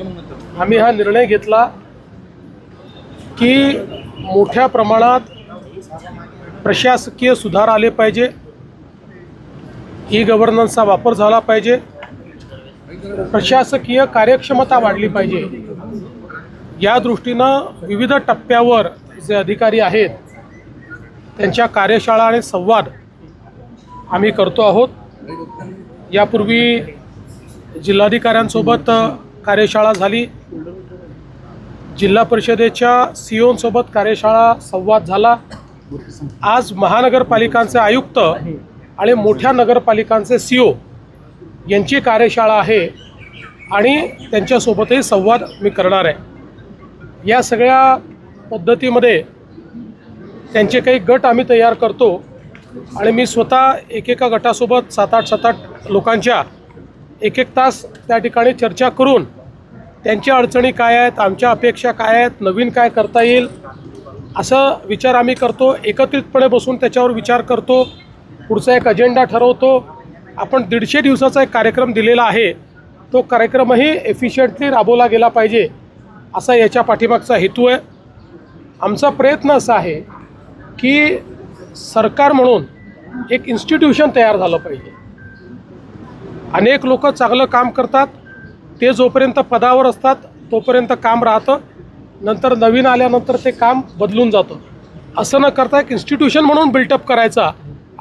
आम्ही हा निर्णय घेतला की मोठ्या प्रमाणात प्रशासकीय सुधार आले पाहिजे. ई गव्हर्नन्सचा वापर झाला पाहिजे. प्रशासकीय कार्यक्षमता वाढली पाहिजे. या दृष्टीनं विविध टप्प्यावर जे अधिकारी आहेत त्यांच्या कार्यशाळा आणि संवाद आम्ही करतो आहोत. यापूर्वी जिल्हाधिकाऱ्यांसोबत कार्यशाळा झाली. जिल्हा परिषदेच्या सी ओंसोबत कार्यशाळा संवाद झाला. आज महानगरपालिकांचे आयुक्त आणि मोठ्या नगरपालिकांचे सी ओ यांची कार्यशाळा आहे आणि त्यांच्यासोबतही संवाद मी करणार आहे. या सगळ्या पद्धतीमध्ये त्यांचे काही गट आम्ही तयार करतो आणि मी स्वतः एकेका गटासोबत सात आठ सात आठ लोकांच्या एक एक तास त्या ठिकाणी चर्चा करून त्यांच्या अडचणी काय आहेत आमच्या अपेक्षा काय आहेत नवीन काय करता येईल असं विचार आम्ही करतो. एकत्रितपणे बसून त्याच्यावर विचार करतो. पुढचा एक अजेंडा ठरवतो. आपण दीडशे दिवसाचा एक कार्यक्रम दिलेला आहे. तो कार्यक्रमही एफिशियंटली राबवला गेला पाहिजे असा याच्या पाठीमागचा हेतू आहे. आमचा प्रयत्न असा आहे की सरकार म्हणून एक इन्स्टिट्यूशन तयार झालं पाहिजे. अनेक लोक चांगलं काम करतात. ते जोपर्यंत पदावर असतात तोपर्यंत काम राहतं. नंतर नवीन आल्यानंतर ते काम बदलून जातं. असं न करता एक इन्स्टिट्यूशन म्हणून बिल्टअप करायचा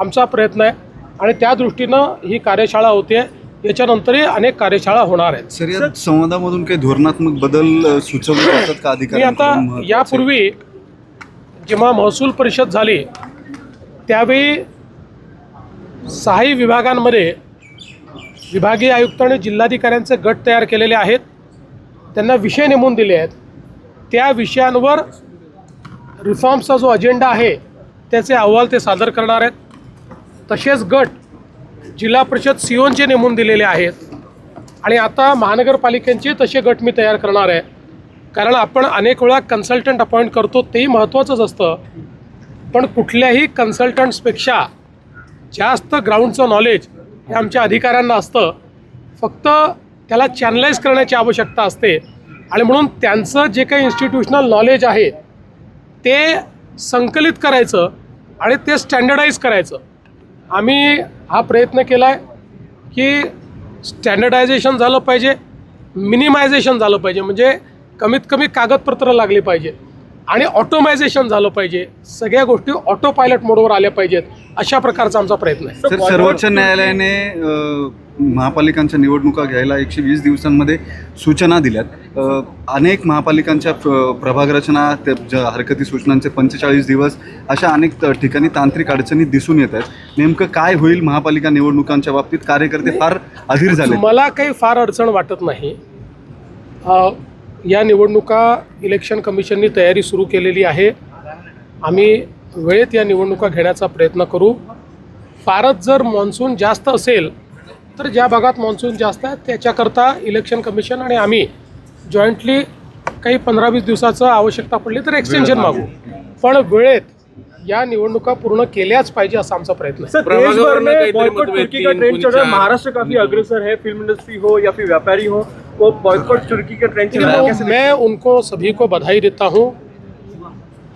आमचा प्रयत्न आहे. आणि त्या दृष्टीनं ही कार्यशाळा होते. याच्यानंतरही अनेक कार्यशाळा होणार आहेत. सर या संवादामधून काही धोरणात्मक बदल सुचवले जातात का मी अधिकारी आता यापूर्वी जेव्हा महसूल परिषद झाली त्यावेळी सहाही विभागांमध्ये विभागीय आयुक्त आणि जिल्हाधिकाऱ्यांचे गट तयार केलेले आहेत. त्यांना विषय नेमून दिले आहेत. त्या विषयांवर रिफॉर्म्सचा जो अजेंडा आहे त्याचे अहवाल ते सादर करणार आहेत. तसेच गट जिल्हा परिषद सिओनचे नेमून दिलेले आहेत. आणि आता महानगरपालिकेचे तसे गट मी तयार करणार आहे. कारण आपण अनेक वेळा कन्सल्टंट अपॉइंट करतो तेही महत्त्वाचंच असतं. पण कुठल्याही कन्सल्टंट्सपेक्षा जास्त ग्राउंडचं नॉलेज हे आमच्या अधिकाऱ्यांना असतं फक्त त्याला चॅनलाइज करण्याची आवश्यकता असते. आणि म्हणून त्यांचं जे काही इन्स्टिट्यूशनल नॉलेज आहे ते संकलित करायचं आणि ते स्टँडर्डाईज करायचं. आम्ही हा प्रयत्न केला आहे की स्टँडर्डायझेशन झालं पाहिजे मिनिमायझेशन झालं पाहिजे. म्हणजे कमीत कमी कागदपत्र लागली पाहिजे. आणि ऑटोमायझेशन झालं पाहिजे. सगळ्या गोष्टी ऑटो पायलट मोडवर आल्या पाहिजेत अशा प्रकारचा आमचा प्रयत्न आहे. सर सर्वोच्च न्यायालयाने महापालिकांच्या निवडणुका घ्यायला एकशे वीस दिवसांमध्ये सूचना दिल्यात. अनेक महापालिकांच्या प्र- प्रभाग रचना हरकती सूचनांचे पंचेचाळीस दिवस अशा अनेक ठिकाणी तांत्रिक अडचणी दिसून येत आहेत. नेमकं काय होईल महापालिका निवडणुकांच्या बाबतीत? कार्यकर्ते फार अधीर झाले मला काही फार अडचण वाटत नाही. या निवडणुका इलेक्शन कमिशननी तयारी सुरू केलेली आहे. आम्ही वेळेत या निवडणुका घेण्याचा प्रयत्न करू. फारच जर मान्सून जास्त असेल तर ज्या भागात मान्सून जास्त आहे त्याच्याकरता इलेक्शन कमिशन आणि आम्ही जॉईंटली काही पंधरा वीस दिवसाचं आवश्यकता पडली तर एक्सटेन्शन मागू. पण वेळेत या निवडणुका पूर्ण केल्याच पाहिजे असा आमचा प्रयत्न सर देश भर में बॉयकॉट के तुर्की का ट्रेंड चल रहा है महाराष्ट्र काफ़ी अग्रसर है फ़िल्म इंडस्ट्री हो या फिर व्यापारी हो वो बॉयकॉट तुर्की का ट्रेंड चल रहा है मैं उनको सभी को बधाई देता हूँ।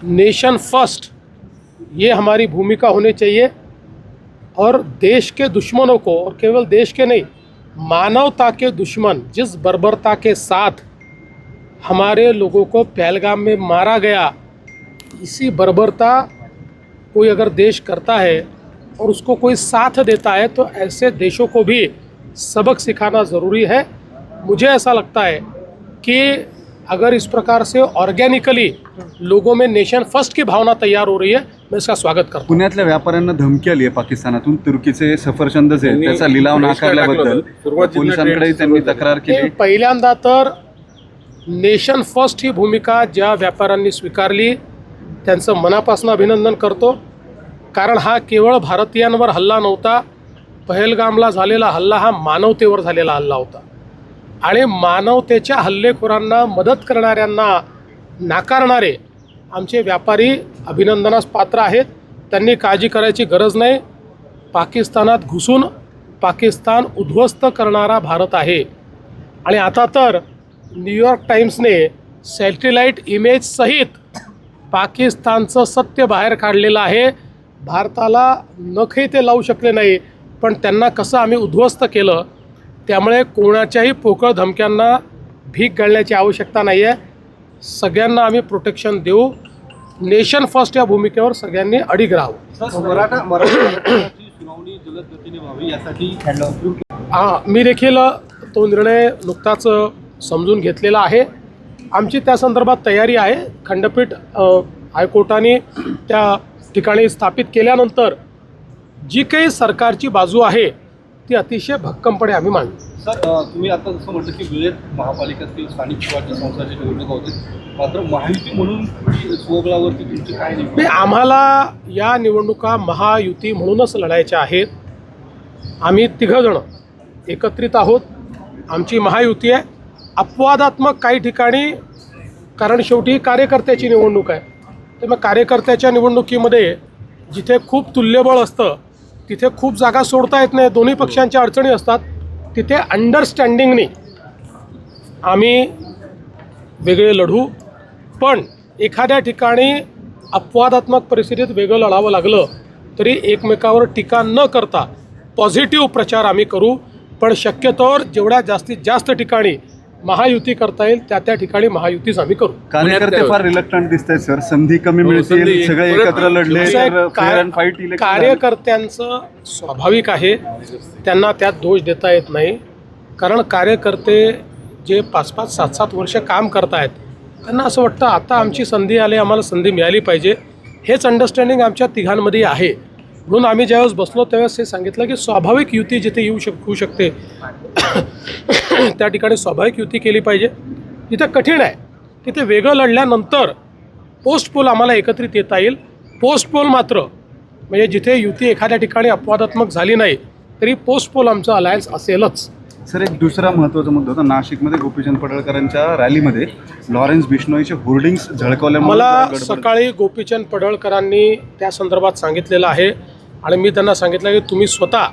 नेशन फ़र्स्ट ये हमारी भूमिका होनी चाहिए। और देश के दुश्मनों को और केवल देश के नहीं मानवता के दुश्मन जिस बर्बरता के साथ हमारे लोगों को पहलगाम में मारा गया इसी बर्बरता कोई अगर देश करता है और उसको कोई साथ देता है तो ऐसे देशों को भी सबक सिखाना ज़रूरी है। मुझे ऐसा लगता है कि अगर इस प्रकार से ऑर्गेनिकली लोगों में नेशन फ़र्स्ट की भावना तैयार हो रही है मैं इसका स्वागत करता हूँ। पुण्यातल्या व्यापाऱ्यांना धमकी आली आहे पाकिस्तानातून. तुर्कीचे सफरचंद जे त्यांनी त्याचा लिलाव टाकला नाकारल्याबद्दल होता. सुरुवातीला त्यांनी तक्रार हे केली पहिल्यांदा तर नेशन फ़र्स्ट ही भूमिका ज्या व्यापाऱ्यांनी स्वीकारली त्यांचं मनापासून अभिनंदन करतो. कारण हा केवळ भारतीयांवर हल्ला नव्हता पहलगामला झालेला हल्ला हा मानवतेवर झालेला हल्ला होता. आणि मानवतेच्या हल्लेखोरांना मदत करणाऱ्यांना नाकारणारे आमचे व्यापारी अभिनंदनास पात्र आहेत. त्यांनी काळजी करायची गरज नाही. पाकिस्तानात घुसून पाकिस्तान उद्ध्वस्त करणारा भारत आहे. आणि आता तर न्यूयॉर्क टाईम्सने सॅटेलाईट इमेजसहित पाकिस्तानचं सत्य बाहेर काढलेलं आहे. भारताला नखही ते लावू शकले नाही पण त्यांना कसं आम्ही उद्ध्वस्त केलं त्यामुळे कोणाच्याही पोकळ धमक्यांना भीक घालण्याची आवश्यकता नाही आहे सगळ्यांना आम्ही प्रोटेक्शन देऊ. नेशन फर्स्ट या भूमिकेवर सगळ्यांनी अडीग राहावं. मराठा मराठी सुनावणी जलद गतीने व्हावी यासाठी हा मी देखील तो निर्णय नुकताच समजून घेतलेला आहे. आमची त्या संदर्भात तयारी आहे. खंडपीठ हायकोर्टाने त्या ठिकाणी स्थापित केल्यानंतर जी काही सरकारची बाजू आहे ती अतिशय भक्कमपणे आम्ही मांडू सर तुम्ही आता जसं म्हटलं की वेळेत महापालिकेतील स्थानिक स्वराज्य संस्थांची निवडणूक होते मात्र महायुती म्हणून स्वबळावरती तुमची काय नाही आम्हाला या निवडणुका महायुती म्हणूनच लढायच्या आहेत. आम्ही तिघंजणं एकत्रित आहोत. आमची महायुती आहे. अपवादात्मक काही ठिकाणी कारण शेवटी कार्यकर्त्याची निवडणूक आहे. तर मग कार्यकर्त्याच्या निवडणुकीमध्ये जिथे खूप तुल्यबळ असतं तिथे खूप जागा सोडता येत नाही दोन्ही पक्षांच्या अडचणी असतात तिथे अंडरस्टँडिंगनी आम्ही वेगळे लढू. पण एखाद्या ठिकाणी अपवादात्मक परिस्थितीत वेगळं लढावं लागलं तरी एकमेकावर टीका न करता पॉझिटिव्ह प्रचार आम्ही करू. पण शक्यतोवर जेवढ्या जास्तीत जास्त ठिकाणी महायुती करता येईल त्या त्या ठिकाणी महायुतीच आम्ही करू. कार्यकर्ते फार रिलक्टंट दिसत आहेत सर संधी कमी हो, मिळतील संधी. सगळे एकत्र लढले कार्यकर्त्यांचं स्वाभाविक आहे. त्यांना त्यात दोष देता येत नाही. कारण कार्यकर्ते जे पाच पाच सात सात वर्ष काम करतायत त्यांना असं वाटतं आता आमची संधी आली आम्हाला संधी मिळाली पाहिजे. हेच अंडरस्टँडिंग आमच्या तिघांमध्ये आहे. म्हणून आम्ही ज्यावेळेस बसलो त्यावेळेस हे सांगितलं की स्वाभाविक युती जिथे येऊ शक होऊ शकते त्या ठिकाणी स्वाभाविक युती केली पाहिजे. जिथे कठीण आहे तिथे वेगळं लढल्यानंतर पोस्ट पोल आम्हाला एकत्रित येता येईल. पोस्ट पोल मात्र म्हणजे जिथे युती एखाद्या ठिकाणी अपवादात्मक झाली नाही तरी पोस्ट पोल आमचं अलायन्स असेलच. सर एक दुसरा महत्त्वाचा मुद्दा होता. नाशिकमध्ये गोपीचंद पडळकरांच्या रॅलीमध्ये लॉरेन्स बिश्नोईचे होर्डिंग्स झळकावल्यामुळे मला सकाळी गोपीचंद पडळकरांनी त्या संदर्भात सांगितलेलं आहे. आणि मी त्यांना सांगितलं की तुम्ही स्वतः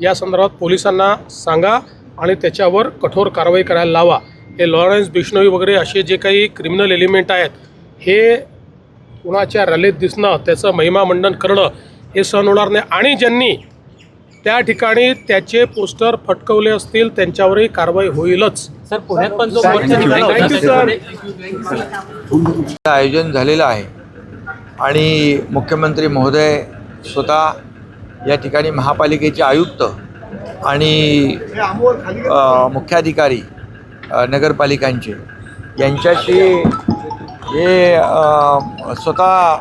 या संदर्भात पोलिसांना सांगा. आणि त्याच्यावर कठोर कारवाई करायला लावा. हे लॉरेन्स बिश्नोई वगैरे असे जे काही क्रिमिनल एलिमेंट आहेत हे कुणाच्या रॅलीत दिसणं त्याचं महिमा मंडन करणं हे सहन होणार नाही. आणि ज्यांनी त्या ठिकाणी त्याचे पोस्टर फटकवले असतील त्यांच्यावरही कारवाई होईलच. सर पुण्यात पण जो. आयोजन झालेलं आहे. आणि मुख्यमंत्री महोदय स्वतः या ठिकाणी महापालिकेचे आयुक्त आणि मुख्याधिकारी नगरपालिकांचे यांच्याशी हे स्वतः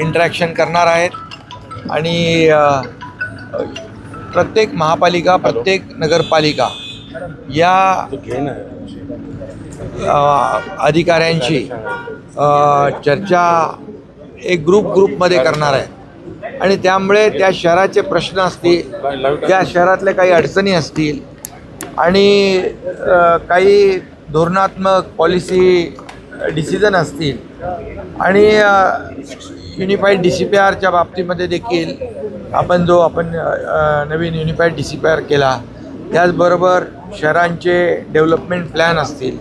इंटरॅक्शन करणार आहेत. आणि प्रत्येक महापालिका प्रत्येक नगरपालिका या अधिकाऱ्यांशी चर्चा एक ग्रुप ग्रुपमध्ये करणार आहे आणि त्यामुळे त्या शहराचे प्रश्न असतील त्या शहरातल्या काही अडचणी असतील आणि काही धोरणात्मक पॉलिसी डिसिजन असतील आणि युनिफाईड डी सी पी आरच्या बाबतीमध्ये देखील आपण जो आपण नवीन unified D C P R केला त्याचबरोबर शहरांचे डेव्हलपमेंट प्लॅन असतील.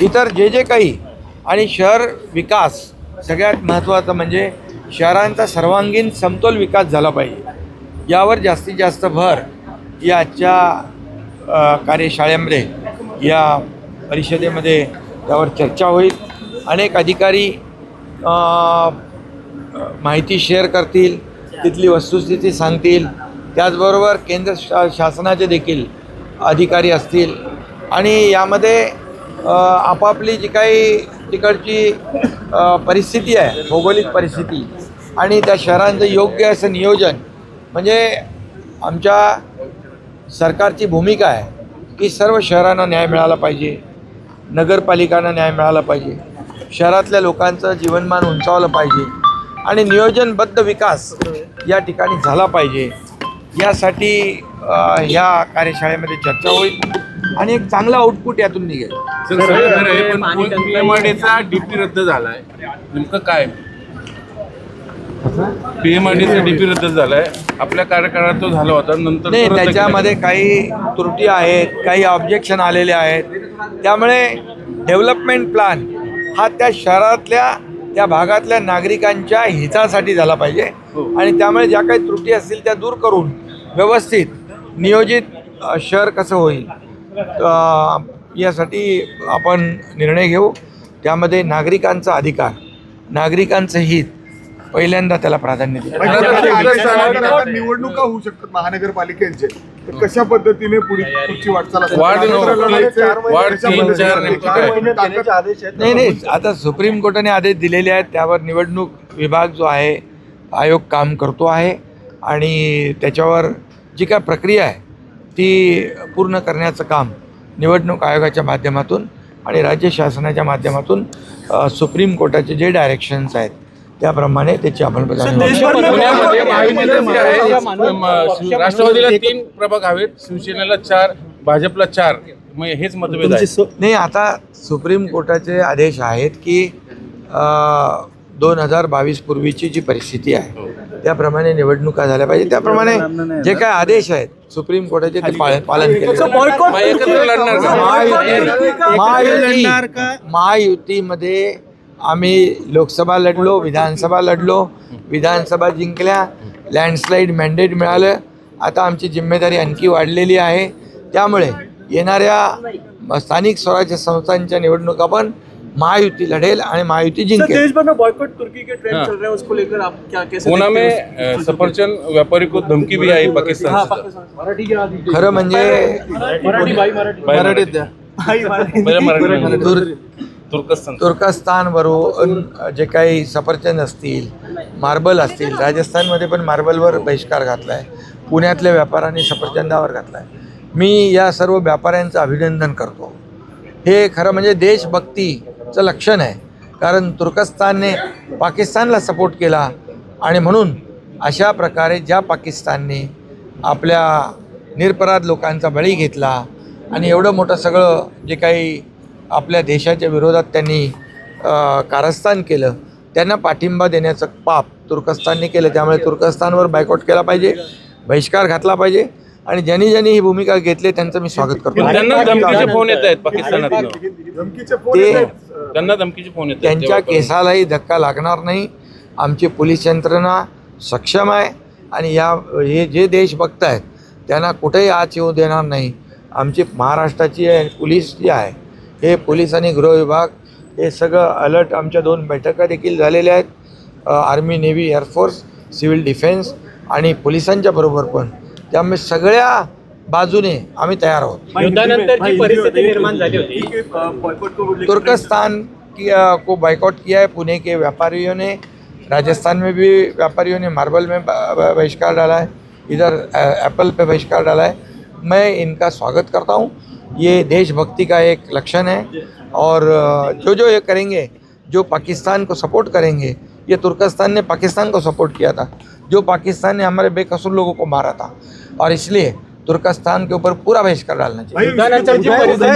इतर जे जे काही आणि शहर विकास सगळ्यात महत्त्वाचं म्हणजे शहरांचा सर्वांगीण समतोल विकास झाला पाहिजे. यावर जास्तीत जास्त भर या आजच्या कार्यशाळेमध्ये या परिषदेमध्ये त्यावर चर्चा होईल. अनेक अधिकारी माहिती शेअर करतील तिथली वस्तुस्थिती सांगतील. त्याचबरोबर केंद्र शा शासनाचे देखील अधिकारी असतील. आणि यामध्ये आपापली जी काही तिकडची परिस्थिती आहे भौगोलिक परिस्थिती आणि त्या शहरांचं योग्य असं नियोजन म्हणजे आमच्या सरकारची भूमिका आहे की सर्व शहरांना न्याय मिळाला पाहिजे नगरपालिकांना न्याय मिळाला पाहिजे शहरातल्या लोकांचं जीवनमान उंचावलं पाहिजे आणि नियोजनबद्ध विकास या ठिकाणी झाला पाहिजे. यासाठी ह्या कार्यशाळेमध्ये चर्चा होईल आणि एक चांगला आउटपुट यातून निघेल. सर सगळं खरं आहे पण पीएमआरडीचा झालाय नेमकं काय पीएमआरडीचा डीपी रद्द झालाय. आपल्या कार्यकाळात तो झाला होता नंतर तो नाही रद्द. त्याच्यामध्ये काही त्रुटी आहेत काही ऑब्जेक्शन आलेले आहेत. त्यामुळे डेव्हलपमेंट प्लॅन हा त्या शहरातल्या त्या भागातल्या नागरिकांच्या हितासाठी झाला पाहिजे. आणि त्यामुळे ज्या काही त्रुटी असतील त्या दूर करून व्यवस्थित नियोजित शहर कसं होईल यासाठी आपण निर्णय घेऊ. त्यामध्ये नागरिकांचा अधिकार नागरिकांचं हित पहिल्यांदा त्याला प्राधान्य निवडणुका होऊ शकतात महानगरपालिकेचे. कशा पद्धतीने पुढची वाटचाल नाही नाही. आता सुप्रीम कोर्टाने आदेश दिलेले आहेत. त्यावर निवडणूक विभाग जो आहे आयोग काम करतो आहे. आणि त्याच्यावर जी काय प्रक्रिया आहे ती पूर्ण करण्याचं काम निवडणूक आयोगाच्या माध्यमातून आणि राज्य शासनाच्या माध्यमातून सुप्रीम कोर्टाचे जे डायरेक्शन्स आहेत त्याप्रमाणे त्याची अंमलबजावणी म- राष्ट्रवादीला तीन प्रभाग हवेत शिवसेनेला चार भाजपला चार. मग हेच मतभेद आहे नाही आता सुप्रीम कोर्टाचे आदेश आहेत की दोन हजार बावीस पूर्वीची जी परिस्थिती आहे त्याप्रमाणे निवडणुका झाल्या पाहिजे. त्याप्रमाणे जे काय आदेश आहेत सुप्रीम कोर्टाचे ते पालन केले महायुती महायुतीमध्ये आम्ही लोकसभा लढलो विधानसभा लढलो विधानसभा जिंकल्या लँडस्लाईड मॅन्डेट मिळालं. आता आमची जिम्मेदारी आणखी वाढलेली आहे. त्यामुळे येणाऱ्या स्थानिक स्वराज्य संस्थांच्या निवडणुका पण महायुती लढेल आणि महायुती जिंकेल. देश भर में बॉयकॉट तुर्की के ट्रेंड हाँ। चल रहे उसको लेकर आप क्या कैसे पुणे देखते में अ, सफरचंद व्यापारी को धमकी भी आई पाकिस्तान खरं म्हणजे मराठी भाई मराठी। मराठीत द्या भाई मराठी पहिलं मराठी तुर तुर्कस्तान तुर्कस्तानवरून जे काही सफरचंद असतील मार्बल असतील राजस्थानमध्ये पण मार्बलवर बहिष्कार घातला आहे पुण्यातल्या व्यापाऱ्यांनी सफरचंदावर घातला आहे मी या सर्व व्यापाऱ्यांचं अभिनंदन करतो. हे खरं म्हणजे देशभक्तीचं लक्षण आहे. कारण तुर्कस्तानने पाकिस्तानला सपोर्ट केला आणि म्हणून अशा प्रकारे ज्या पाकिस्तानने आपल्या निरपराध लोकांचा बळी घेतला आणि एवढं मोठं सगळं जे काही आपल्या देशाच्या विरोधात त्यांनी कारस्थान केलं. त्यांना पाठिंबा देण्याचं पाप तुर्कस्तानने केलं. त्यामुळे तुर्कस्तानवर बायकॉट केला पाहिजे बहिष्कार घातला पाहिजे आणि ज्यांनी ज्यांनी ही भूमिका घेतली त्यांचं मी स्वागत करतो. त्यांना धमकीचे फोन येत आहेत आहेत. त्यांच्या केसालाही धक्का लागणार नाही. आमची पोलीस यंत्रणा सक्षम आहे आणि या हे जे देश बघतायत त्यांना कुठेही आच येऊ देणार नाही. आमची महाराष्ट्राची आहे, पोलीस जी आहे हे पोलीस आणि गृह विभाग हे सगळं अलर्ट आमच्या दोन बैठका देखील झालेल्या आहेत. Army navy air force civil defence आणि पोलिसांच्या बरोबर पण. त्यामुळे सगळ्या बाजूने आम्ही तयार आहोत. युद्धानंतर जी परिस्थिती निर्माण झाली होती. बॉयकॉट को लेकर तुर्कस्तान की अ, को बाइकआउट किया है पुणे के व्यापारियों ने. राजस्थान में भी व्यापारियों ने मार्बल में बहिष्कार डाला है. इधर एप्पल पे बहिष्कार डाला है. मैं इनका स्वागत करता हूँ. ये देशभक्ति का एक लक्षण है। और जो जो ये करेंगे जो पाकिस्तान को सपोर्ट करेंगे ये तुर्कस्तान ने पाकिस्तान को सपोर्ट किया था। जो पाकिस्तान ने हमारे बेकसूर लोगों को मारा था। और इसलिए तुर्कस्तान के ऊपर पूरा बहिष्कार डालना चाहिए।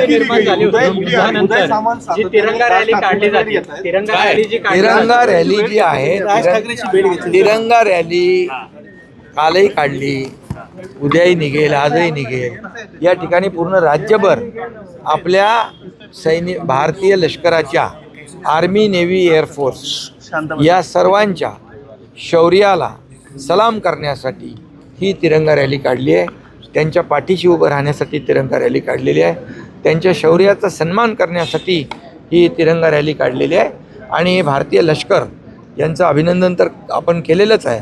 केली केली तिरंगा रॅली काढली जाते. तिरंगा काय? रॅली जी काढली तिरंगा रॅली आहे तिरंगा कालही काढली. उद्याही निघेल आजही निघेल. या ठिकाणी पूर्ण राज्यभर आपल्या सैनिक भारतीय लष्कराच्या आर्मी नेव्ही एअरफोर्स या सर्वांच्या शौर्याला सलाम करण्यासाठी ही तिरंगा रॅली काढली आहे. त्यांच्या पाठीशी उभं राहण्यासाठी तिरंगा रॅली काढलेली आहे. त्यांच्या शौर्याचा सन्मान करण्यासाठी ही तिरंगा रॅली काढलेली आहे. आणि भारतीय लष्कर यांचं अभिनंदन तर आपण केलेलंच आहे.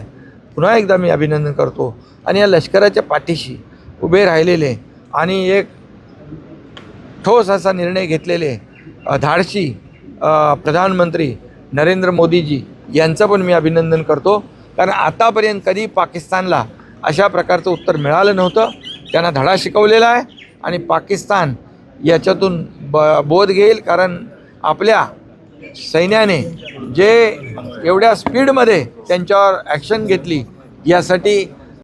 पुन्हा एकदा मी अभिनंदन करतो. आणि या लष्कराच्या पाठीशी उभे राहिलेले आणि एक ठोस असा निर्णय घेतलेले धाडशी प्रधानमंत्री नरेंद्र मोदीजी यांचं पण मी अभिनंदन करतो. कारण आतापर्यंत कधी पाकिस्तानला अशा प्रकारचं उत्तर मिळालं नव्हतं. त्यांना धडा शिकवलेला आहे आणि पाकिस्तान याच्यातून ब बोध घेईल. कारण आपल्या सैन्याने जे एवढ्या स्पीडमध्ये त्यांच्यावर ॲक्शन घेतली यासाठी